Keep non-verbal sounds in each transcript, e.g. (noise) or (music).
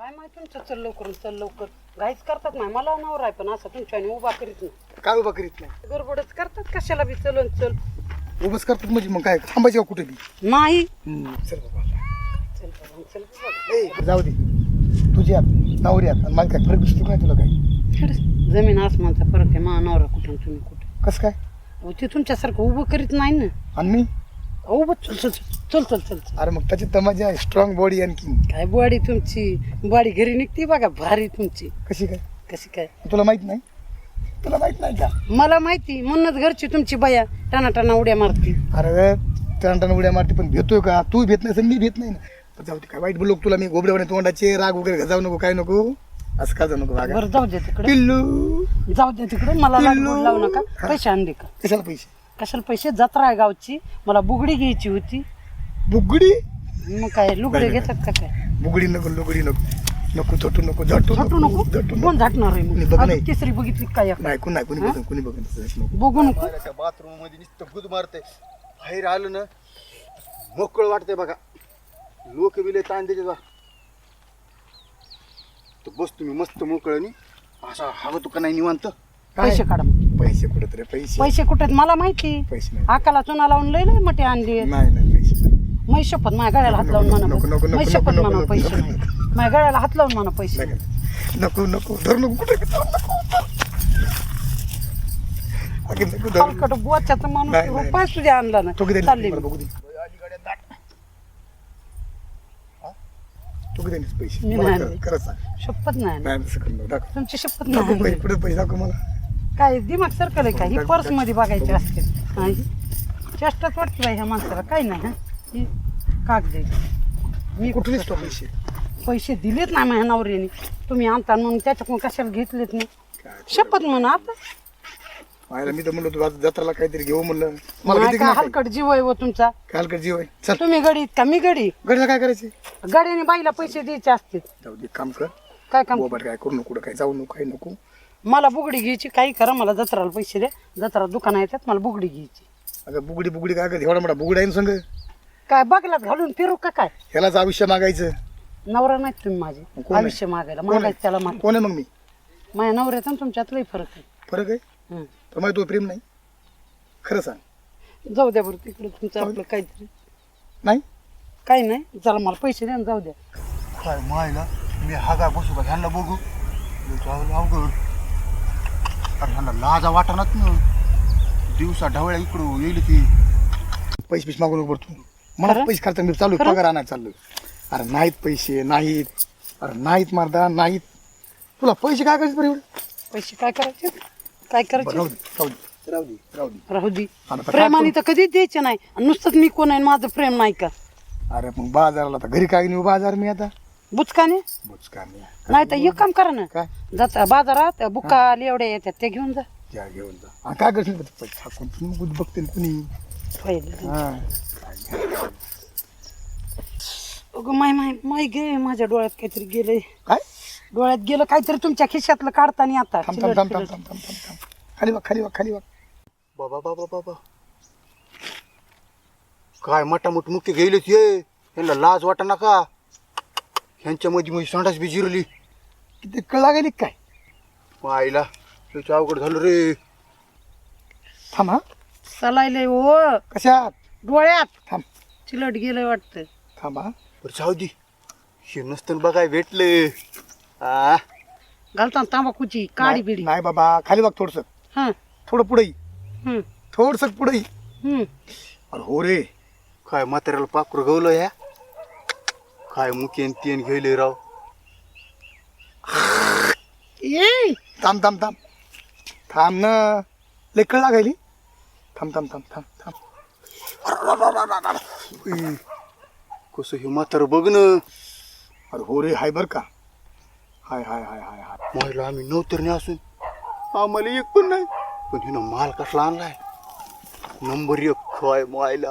काय माहिती तुमचं चल लवकर चल लवकर. घाईच करतात नाही मला नवरा आहे पण असं तुमच्याने उभा करीत नाही. काय उभा करीत नाही? गडबडच करतात कशाला बी चलन चल. उभंच करतात म्हणजे मग काय? थांबायचं का कुठे बी? नाही. चल बाबा. चल बाबा, चल बाबा. ए, जाऊ दे. तुझ्यात नवऱ्यात आणि मला काय फरक दिसतो नाही तुला काय? खरंच, जमीन आसमानचा फरक आहे मा नवरा कुठून तुम्ही कुठे? कसं काय? अहो ते तुमच्यासारखं उभं करीत नाही ना. आणि मी? उभं चल चल चल. चल चल चल चल. अरे मग त्याची तमाजी आहे. स्ट्रॉंग बॉडी आणखी काय बॉडी तुमची? बॉडी घरी निघते बघा भारी तुमची. कशी काय? कशी काय? तुला माहीत नाही? तुला माहीत नाही का? मला माहिती. म्हणूनच घरची तुमची बाया टाना टाना उड्या मारते. अरे टन उड्या मारते पण भेटतोय का? तू भेट नाही मी भेट नाही ना. पण जाऊ दे काय वाईट बोललो तुला मी? गोबड्यावाने तोंडाचे राग वगैरे जाऊ नको काय नको? असं का जाऊ नको राग बरं जाऊ दे तिकडे. पिल्लू. जाऊ दे तिकडे मला लावू नका. पैसे आणले का? कशाला पैसे? कशाला पैसे? जत्रा आहे गावची. मला बुगडी घ्यायची होती. बुगडी? मग काय लुगडे घेतात का काय? बुगडी नको लुगडी नको. नको झटू नको झटू झटू नको झटू नको. कोण झटणार आहे मग? बघ आता नाही. तिसरी बघितली काय नाही कोणी नाही कोणी बघन कोणी बघन नको. बघू नको. बाथरूममध्ये नुसतं गुद मारते. बाहेर आलं ना मोकळं वाटतंय बघा. लोक बिले ताण देते बा. तर बस तुम्ही मस्त मोकळं नी असा हवं तुका नाही निवांत? काय? पैसे काढा मग. पैसे कुठे तरी पैसे. पैसे कुठे आहेत मला माहिती. पैसे नाही. आकाला चुना लावून लय लय मोठे आणली नाही नाही पैसे. मै शपथ माझ्या गळ्याला हात लावून नको, नको, नको, म्हणा मै नको, शपथ नको, म्हणा नको, पैसे नाही. माझ्या गळ्याला हात लावून म्हणा पैसे नाही. नको नको धर नको कुठे अगे नको धर. हलकट बोच्याचा माणूस नाही, नाही. रुपया सुद्धा आणला तो किती ना चालले. मला बघू दे. तू किती पैसे. मी मला नाही खरं- आणले. खरं सांग. शपथ नाही आणली. नाही तसं करू दाखव. तुमची शपथ दाखव नाही पैसे आणली. कुठे पैसे दाखव मला. काय दिमाग सर्कल आहे का ही पर्समध्ये बघायची असते. हा, ही चेष्टाच वाटते बाई ह्या माणसाला. काय नाही हा. ही कागद. मी कुठे दिसतो पैसे पैसे दिलेत ना माझ्या नवऱ्याने. तुम्ही आणता म्हणून त्याच्याकडून कशाला घेतलेत नाही काय शपथ म्हणा आता. मायला मी तर म्हणलो तू आज जत्राला काहीतरी घेऊ म्हणलं. मला किती का हलकट जीव आहे व तुमचा. काल कर जीव आहे? चल. तुम्ही गडीत का? मी गडी गडीला काय करायचे गाडीने बाईला पैसे द्यायचे असतील. जाऊ दे काम कर. काय काम? बोबाट काय करू नको कुठं काय जाऊ नको काय नको. मला बुगडी घ्यायची काही करा मला जत्राला पैसे द्या. जत्रा दुकान येतात मला बुगडी घ्यायची. अगं बुगडी बुगडी काय कर एवढा मोठा बुगडी आहे ना संग? काय बघलात घालून फिरू का काय? ह्यालाच आयुष्य मागायचं. नवरा नाहीत तुम्ही माझे. कोण आहे? आयुष्य मागायला. कोण आहे? मागायचं त्याला माग. कोण आहे मग मी? माझ्या नवऱ्यात आणि तुमच्यात लई फरक आहे. फरक आहे? हं. तर माझ्या तो प्रेम नाही. खरं सांग. जाऊ द्या बरं तिकडे तुमचं आपलं काहीतरी. नाही? काही नाही. चला मला पैसे द्या आणि जाऊ द्या. काय मायला? मी हा काय बसू का ह्यांना बघू. अवघड. अरे ह्यांना लाजा वाटणार ना. दिवसा ढवळ्या इकडं येईल ती. पैसे पैसे मागू नको बरं तू. मला? पैसे खर्च मी चालू? पगार आणायला चाललोय. अरे नाहीत पैसे नाहीत. अरे नाहीत मारदा नाहीत. तुला पैसे काय करायचे बरं एवढे पैसे काय करायचे? काय बरं, राहू करायचे दे राहू दे राहू दे राहू दे. राहू दे. आता काय प्रेमाने तर कधीच द्यायचे नाही. आणि नुसतंच मी कोण आहे माझं प्रेम नाही का? अरे मग बाजाराला आता घरी काय नेऊ बाजार मी आता? बुचकाने? बुचका मी नाही तर एक काम करा ना. काय? जाता बाजारात बुका एवढ्या येतात ते घेऊन जा. घेऊन जा. आणि काय करशील? बरं? पैसे हाकून तुम्ही बुद्ध बघते ना कुणी. पहिले हा. अगं माय माय माय गे माझ्या डोळ्यात काहीतरी गेलंय. काय? डोळ्यात गेलं काहीतरी तुमच्या खिशातलं काढताना आता. थांब थांब थांब थांब थांब थांब थांब. थांब खाली वाग खाली वाग खाली वाग बाबा बाबा बाबा. काय मोठामोठ मुख्य गेलेच ये. यांना लाज वाटा नका. ह्यांच्या मध्ये माझी संडास बी जिरली. किती कळा गेली काय? आईला त्याची अवघड झालं रे. थांब हा. चलायलंय ओ. कशात? डोळ्यात. थांब. चिलट गेलंय वाटतं. थांब. बरं जाऊ दे. हे नसतं बघाय भेटले. आ. घालताना तांबाखूची काडी नाही- बिडी. नाही बाबा खाली वाग थोडस. हा. थोडं पुढे. हम्म, थोडस पुढे. हम्म. अरे हो रे काय म्हाताऱ्याला पाखरू गवलं ह्या काय मुकेन तेन घेले राव. ये थांब थांब थांब. थांब ना. लय कळ लागायली. थांब थांब थांब थांब थांब. उई, कसं हे म्हातारं बघ ना. अरे हो रे हाय बर का? हाय हाय हाय हाय हाय. महिला आम्ही नवतरने असून आम्हाला एक पण नाही. पण हिनं माल कसला आणलाय? नंबर एक काय मायला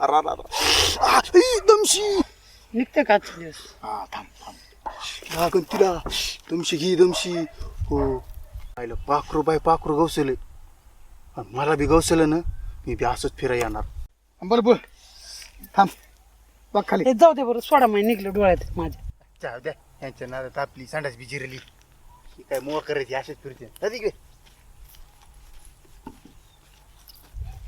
अरा रा रा. आ, ई, दमशी. निघते का आजचे दिवस? हा थांब थांब. लागन तिला. दमशी घे दमशी. हो. आईला पाखरू बाय पाखरू गवसले. आणि मला बी गवसलं ना मी बी असंच फिरा येणार. बरं बोल. थांब. बघ खाली. हे जाऊ दे बरं सोडा माहिती निघलं डोळ्यात माझ्या. जाऊ द्या. यांच्या नादात आपली संडास बी जिरली. ही काय मोळ करायची असेच फिरते. कधी गे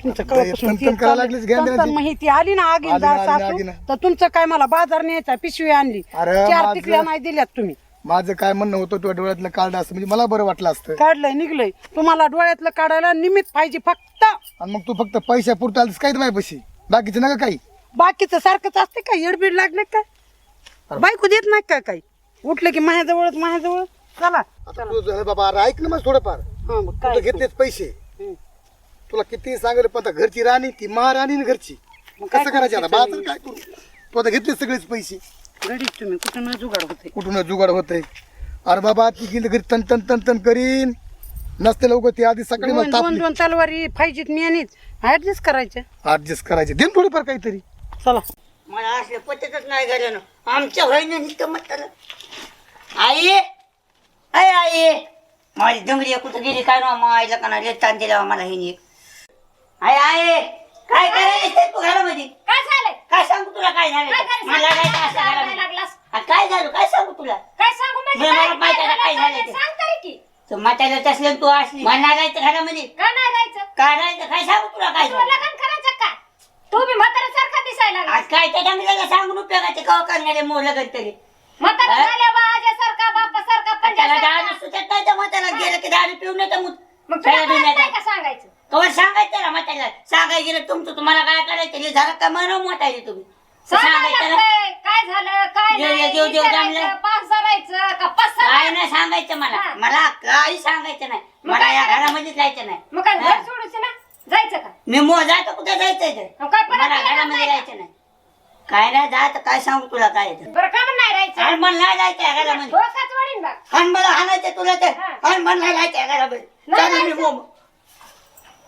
तुमचं आता कवापासून तन- ते तन करायला चालू- लागलीच घ्या तन- द्यायची. तन माहिती आली ना आगीन आली ना, आली ना, सासू? आली ना. तर तुमचं काय मला बाजार न्यायचा पिशवी आणली. अरे, चार माझं- टिकल्या नाही दिल्यात तुम्ही. माझं काय म्हणणं होतं तुझ्या डोळ्यातलं कार्ड असतं? म्हणजे मला बरं वाटलं असतं. काढलंय निघलंय. तुम्हाला डोळ्यातलं काढायला निमित्त पाहिजे फक्त. आणि मग तू फक्त पैशा पुरता आलीस काय पैसे बाकीचं नका काही. बाकीचं सारखंच असते का? येडबीड लागले काय बायको देत नाही का काही? उठलं की माझ्याजवळच माझ्याजवळ. चला आता तू झालं बाबा अरे ऐक ना मग थोडंफार. हा, मग काय? घेतलेच पैसे. हम्म. तुला किती सांगेल पण आता घरची राणी ती महाराणी आणि घरची. मग काय कसं करायचं आता? बाजार काय करू? तू आता घेतले सगळेच पैसे. गडीत तुम्ही कुठं न जुगाड होते कुठून जुगाड होतंय. अरे बाबा ती गेली घरी तन तन तन तन करीन. नसते लोक ती आधी सकाळी दोन मला दोन तापली. दोन तलवारी फायजीत नेणीच ऍडजस्ट करायचं ऍडजस्ट करायचे. दिन थोडीफार काहीतरी. चला. मला असलं पटतच नाही घरानं. आमच्या होईन नुसतं म्हटलं आई अय आई माझी डोंगरी कुठं गेली काय ना मग आईला का नाही ताण दिला मला हे नीट आई आई काय करायचं तू घरामध्ये? काय झालंय काय सांगू तुला? काय झालं? काय ते? झालं? मला काय काय झालं? लागलास? काय झालं? काय सांगू तुला? काय सांगू? म्हणजे बरं, मला काय- माहिती आहे काय काय झालं झालं? ते. सांग तरी की. तू म्हाताऱ्यात असलं तू असली. म्हणणार राहायचं घरामध्ये का नाही राहायचं. काय सांगू तुला? काय तुला झालं? लग्न करायचं का? तू बी म्हाताऱ्यासारखा दिसायला लागला. आज काय त्याच्या सांगून उपयोगाचे कवा करणारे मोह लगन तरी? म्हातारा हा? झाल्या बाजासारखा बापासारखा त्याला दारू पंजासारखा सुचत नाही तर म्हातारा गेलं की दारू पिऊन येतं मग. मग तुला खेळा कळत नाही बिण्याचं. का सांगायचं? कवर सांगायचं त्याला म्हाताऱ्याला सांगायला गेलं तुमचं तुम्हाला काय करायचं? हे झालं का मोठा आहे तुम्ही? सांगायचं काय झालं? काय देव- नाही. देव- देव विचारायचं, जमलं. पास करायचं का पास काय नाही सांगायचं मला. हा. मला काही सांगायचं नाही. मग मला काय या करायचं? घरामध्येच जायचं नाही. मग काय हा. घर सोडूच ना? जायचं का? मी मो जायचं कुठे? जायचंय ते मग काय परत मला येणार घरामध्ये नाही का? जायचं नाही. काय नाही जायचं काय सांगू तुला काय ते. बरं का नाही राहायचं? मला नाही जायचं या घरामध्ये. डोकाच मला हाणायचं तुला ते हा. मला नाही जायचं या घरामध्ये. नाही चालेल मी जायचं. मो-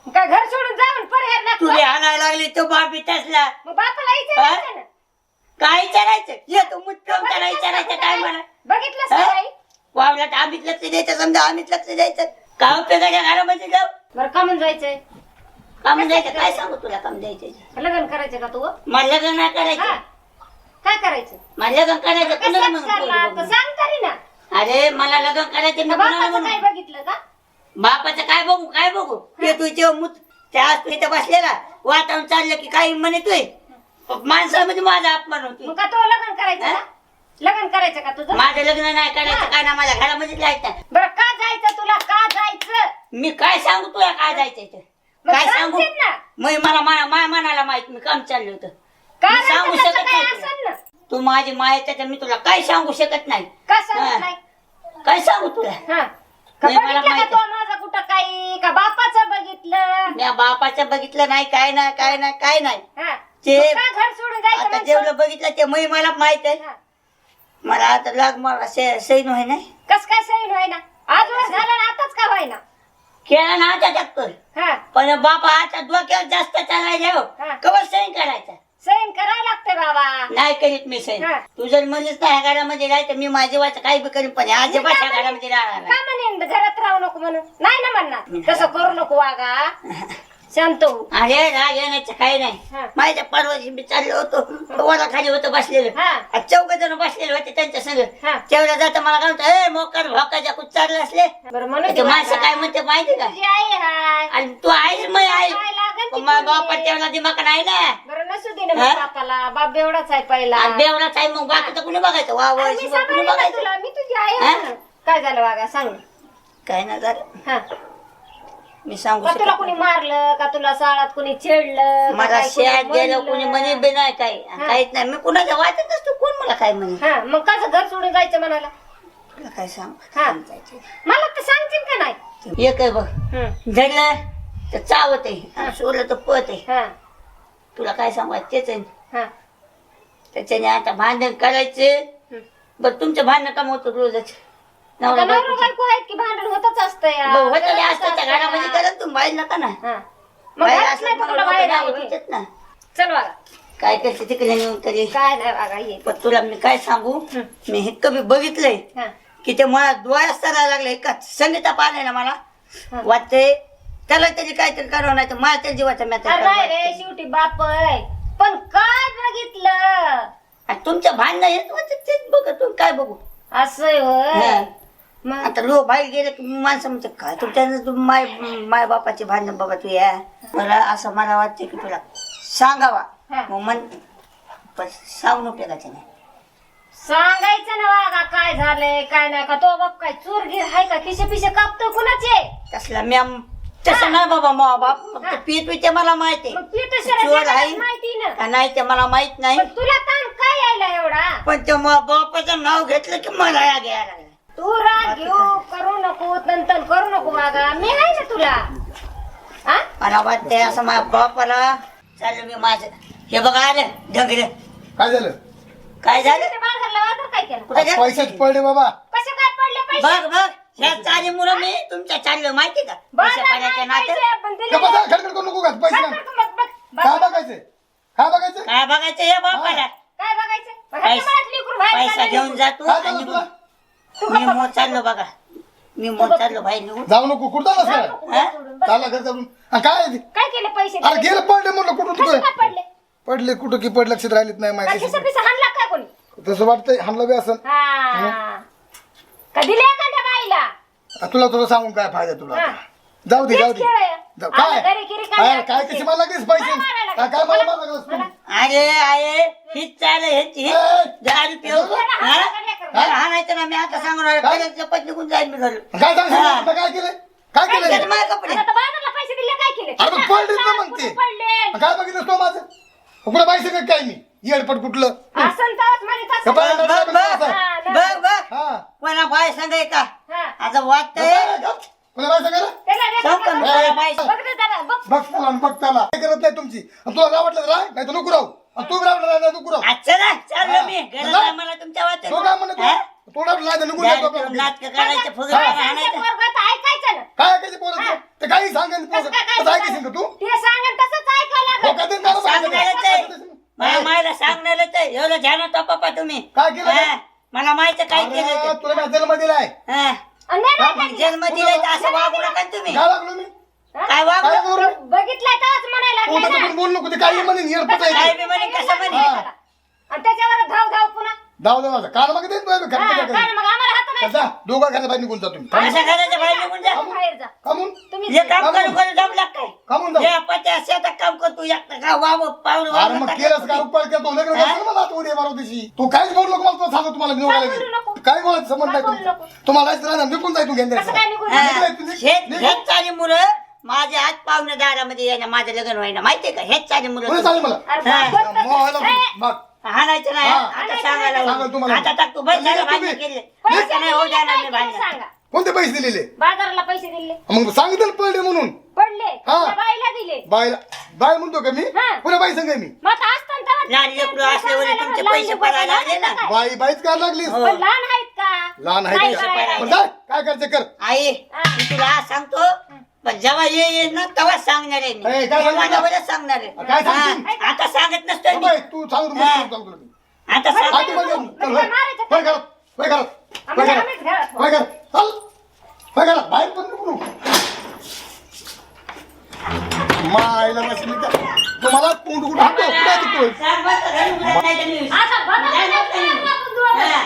काय घर सोडून जाऊन पर्याय लागतो तुला हाणायला लागली तो बाप तसला मग बापाला विचारायचं ना. काय विचारायचं? ये तू मुद्दाम त्याला विचारायचं काय मला बघितलंस हा? वावलात आम्हीच लक्ष द्यायचं समजा आम्हीच लक्ष द्यायचं. काय उपयोगाच्या घरामध्ये जाऊ? बरं का म्हणून जायचंय काम द्यायचं काय सांगू तुला काम द्यायचं लग्न करायचं का तू? मला लग्न नाही हा? करायचं काय करायचं? मला लग्न करायचं कोणाला कसं म्हणून करणार? पोरं तर बघून. सांग तरी ना. अरे मला लग्न करायचं मी कोणाला बापाचं काय म्हणून बघितलं का? बापाचं काय बघू काय बघू? ते तू जेव्हा मुत त्या आज इथं बसलेला वातावरण चाललं की काही म्हणतोय. माणसामध्ये माझा अपमान होतो मग का तो लग्न करायचं हा? का? लग्न करायचं का तुझं? माझं लग्न नाही करायचं काय ना माझ्या घरामध्ये जायचं. बरं का जायचं तुला? का जायचं? मी काय सांगू तुला काय जायचंय ते मग काय सांगू सांगशील ना मग मला मा- माझ्या मनाला माहीत मी काम चाललं होतं. का मी सांगू शकत काय नाही असेल ना? तू माझी माय त्याच्या मी तुला काय सांगू शकत नाही. का हा. सांगत नाही? काय सांगू तुला? हा. का नाही, मला बघितलं का माहिती. तो काही का बापाचं बघितलं? मी बापाचं बघितलं नाही काय नाही काय नाही काय नाही. हा. ते- मग का घर सोडून जायचं आता मग जेवढं बघितलं ते मी मला माहीत आहे. हा. मला आता लाग मला से- सैन व्हाय नाही. कस काय सैन व्हायना? आज वर झालं ना आताच का व्हायना? केला ना आता हा. पण बापा आता डोक्यावर जास्त चालायला हो. हा. कवर सैन करायचा? सैन करायला लागते बाबा. नाही करीत मी सैन. हा. तू जर म्हणलीस ना ह्या घरामध्ये राहायचं मी माझ्या वाचं काही बी करीन पण अजिबात ह्या घरामध्ये राहणार नाही. का म्हणेन? घरात राहू नको म्हणून. नाही ना म्हणणार. तसं करू नको वागा. (laughs) शांत हो. अरे राग येण्याचं काही. नाही. माझ्या परवाशी मी चाललो होतो. वरा खाली होतं बसलेलं. हा. चौघ जण बसलेले होते त्यांच्या संग. तेवढ्या जाता मला काय म्हणतो ए मोकर भोकाच्या कुठ चालले असले? ते माणसं काय म्हणते माहिती का? आणि तू आहेस मग तुझी? बापा तेवढा दिमाग नाही ना. बरं नसू दे ना? मग बापाला. बाप एवढाच आहे पहिला. बेवडाच आहे मग बाकीचं कुणी बघायचं? वा कुणी ना बघायचं? मी तुझी? आहे ना. काय झालं वागा सांग. काय नाही झालं. मी सांगू का तुला शकत कुणी नाही. मारलं? का तुला शाळात कुणी छेडलं? का मला काय कुणी शेत गेलं म्हणलं? कुणी म्हणे बी नाही काही. काहीच नाही. मी कुणाच्या वाटत असतो कोण मला काय म्हणे? हा मग कसं घर सोडून जायचं म्हणाला? तुला काय सांग? हा. मला तर सांगशील का नाही? एक आहे बघ. हं. धरलं तर चावत आहे. सोडलं तर पत आहे. हा. तुला काय सांगू? तेच आहे. हा. त्याच्याने आता भांडण करायचे. हं. बरं तुमचं भांडण काम होतं रोजच. नवरा नवरा बायकोचं. बायको आहेत की भांडण होतच असतं या बरं, होतं ते घरात असतं त्या असतं घरामध्ये या. करत तुम्ही बाहेर नका ना हा. मग बाहेर घरात असलं नाही तर मग तुला बाहेर आहे. ना चल काय करते तिकडे नेऊन तरी काय नाही पण तुला मी काय सांगू. मी हे कधी बघितलंय हा की ते मला डोळ्यात चालायला लागले का संगीता पाहिजे ना मला. वाटते त्याला त्याची काहीतरी करावं नाही तर मला त्या जीवाचा अरे नाही रे शेवटी बाप आहे पण काय बघितलं तुमच्या भांडणं येत होते तेच बघ तुम्ही काय बघू असं होय हं. मग? आता लो बाहेर गेले की माणसं म्हणते काय तुमच्या तू माय माय बापाचे भांडण बाबा तू या. मला असं मला वाटतं की तुला सांगावा. मग मन पण सांगून उपयोगाचं नाही सांगायचं ना वागा काय झालंय काय नाही का तो बाप काय चोरगीर आहे का खिशे पिशे कापतोय कुणाचे? तसला मॅम तसं नाही बाबा मा बाप फक्त पीत पिते मला माहिती मग चोर आहे. माहिती ना. का नाही ते मला माहीत नाही. पण तुला ताण काय यायला एवढा? पण ते मा बापाचं नाव घेतलं की मला राग यायला लागला. तू राग घेऊ करू नको नंतर करू नको वागा मी आहे ना तुला. हा? मला वाटतंय असं माझ्या बापाला चाललं मी माझं. हे बघा आलं. ढगरे काय झालं? काय झालं? ते बाजारला बाजार काय केलं? कुठे गेलं? पैसेच पडले बाबा. कसे काय पडले पैसे? बघ बघ. ह्या चाली मुलं मी तुमच्या चाललं माहिती का? पैसे पाण्याच्या नाही नातं. गप्पा नाही. जा, खडखड करू नको का पैसे. काय काय बघायचं काय बघायचं हे बापाला? काय बघायचं पैसा- घेऊन. जातो काय आणि तुला? मी मोत चाललो बघा. मी मोत चाललो बाहेर निघून. जाऊ नको कुठं जाऊ काय हा? चालला घर आणि काय आहे ते? काय केले पैसे अरे? गेलं पडले म्हणलं कुठं कसे तुझं? पडले? पडले कुठं की पड लक्षात राहिलेत नाही काय माहिती पिसा हाणला काय कोणी? तसं वाटतंय हमला बी असं हा. का दिले एखाद्या बाईला? तुला तुला सांगून काय फायदा तुला हा. आता? जाऊ दे जाऊ दे. खेळ आहे. जाऊ आलं काय घरी गिरी काय काय कशी मला लागलीस पैसे? मला मारायला काय काय मला? मला- अरे आहे हीच चाल ह्याची ए, दारू पिऊ हा? हा? हा? हाणायचं ना मी आता सांगणार काय? पहिल्याच चपत निघून जाईल मी घरी. काय सांगशील? हा. आता काय केलं? काय काय केलं? केलं माझे कपडे. आता बाजारला पैसे दिले काय केले? अरे मग पडलेत ना मग कुठे ते. पडले? काय बघितलं तो माझं? कुठं पैसे काय काय मी? येडपट कुठलं? असं तसं. गप्पा- बघ बघ बघ हा, ना. बघ बघ. हा. कोणा बाय सांगाय का हा. आता वाटतंय. त्याला रे- सांग का? बघ ए, बाई. रे जरा, बघ. बघ त्याला बघ त्याला. काय करत नाही तुमची? आणि तुला राव वाटलं राह नाही तर नको राहू. आणि तू बी रावलं नाही तर नको राहू आज चला चाललो. मी गरज चला. आहे मला तुमच्या तो काय म्हणत तो रावलं नाही तर निघून जातो आपल्या घरी. नाटक करायचं फुगड काय आणायचं सांगते पोरगं तर ऐकायचं ना. काय ऐकायचं पोरं ते काही सांगेन कसं काय- काय तसं ऐकायचं का तू ते सांगेन तसंच ऐकावं लागेल. हो का ते मला सांगणारच आहे सांगायचं. माझ्या मायला सांगणारच आहे एवढं ध्यानात पप्पा तुम्ही काय केलं ते? हा. मला माहीत काय केलं ते. तुला काय जन्म दिलाय हा. आणि नाही ऐकायचं. जन्म दिलाय तर असं वागू नका तुम्ही काय लागलो मी? काय वागू? काय बघितलंय तरच म्हणायला तू लागलाय ना. बोल नको ते काही म्हणेन काय ते. म्हणे कसं म्हणे? हा. आणि त्याच्यावर धाव धाव पुन्हा. जाऊ दे माझा. काल मग देत नाही हा, काय मग. आम्हाला हात नाही. जा. दोघा घरात बाहेर निघून जा तुम्ही. असं घराच्या बाहेर निघून जा. बाहेर जा. कामून तुम्ही हे काम करू करू जमलं काय? कामून जा हे शेतात काम करतो एकटा का वाव पाऊल अरे मग केलंस का? उपकार केला लग्न हा? करतो मला आता उद्या बारा दिवशी तू काहीच बोलू नको मला तुला सांगतो तुम्हाला मी काय बोलू नको? काय बोलायचं संबंध नाही काय बोलू तुमचा. नको? तुम्हाला जायचं राहणार निघून जाय तू घेऊन कसं काय निघून? हेच चाली मुलं? माझ्या हात पाहुणे दारामध्ये येणं माझं लग्न व्हायना माहितीये का हेच कोणी चालेल मला अरे हा. मग हाणायचं नाही हा. आता सांगायला सांगा लावलं. तुम्हाला. आता टाक तू बस झालं तुम्ही- भांडण केले पैसे नाही होऊ काय भांडण सांगा कोणते पैसे दिलेले बाजाराला पैसे दिले मग सांगितलं ना पडले म्हणून पडले हा. त्या बाईला दिले बायला बाय म्हणतो का मी हा. पुन्हा बाई सांगाय मी मग आता असताना तेव्हा लहान लेकरू असल्यावर तुमचे पैसे ना. काय? बाई बाईच करायला लागलीस हो. पण लहान आहेत का लहान काय आहे करायला? पण जा काय करायचं कर आई हा. मी तुला आज सांगतो पण जेव्हा ये ये ना तेव्हा सांगणार आहे मी ए, काय सांगणार? आहे काय सांगशील? हा, आता सांगत नसतोय मी तू सांग हा. आता सांग आम्ही- घरात. बाहेर पण नको. मायला तुम्हाला कोण कुठं कुठं आहे तू? सांग बरं का, घरी उघडा नाही तर मी- आता बघा, जाणार बघा, नाही. बघा, बघा, बघा. हा.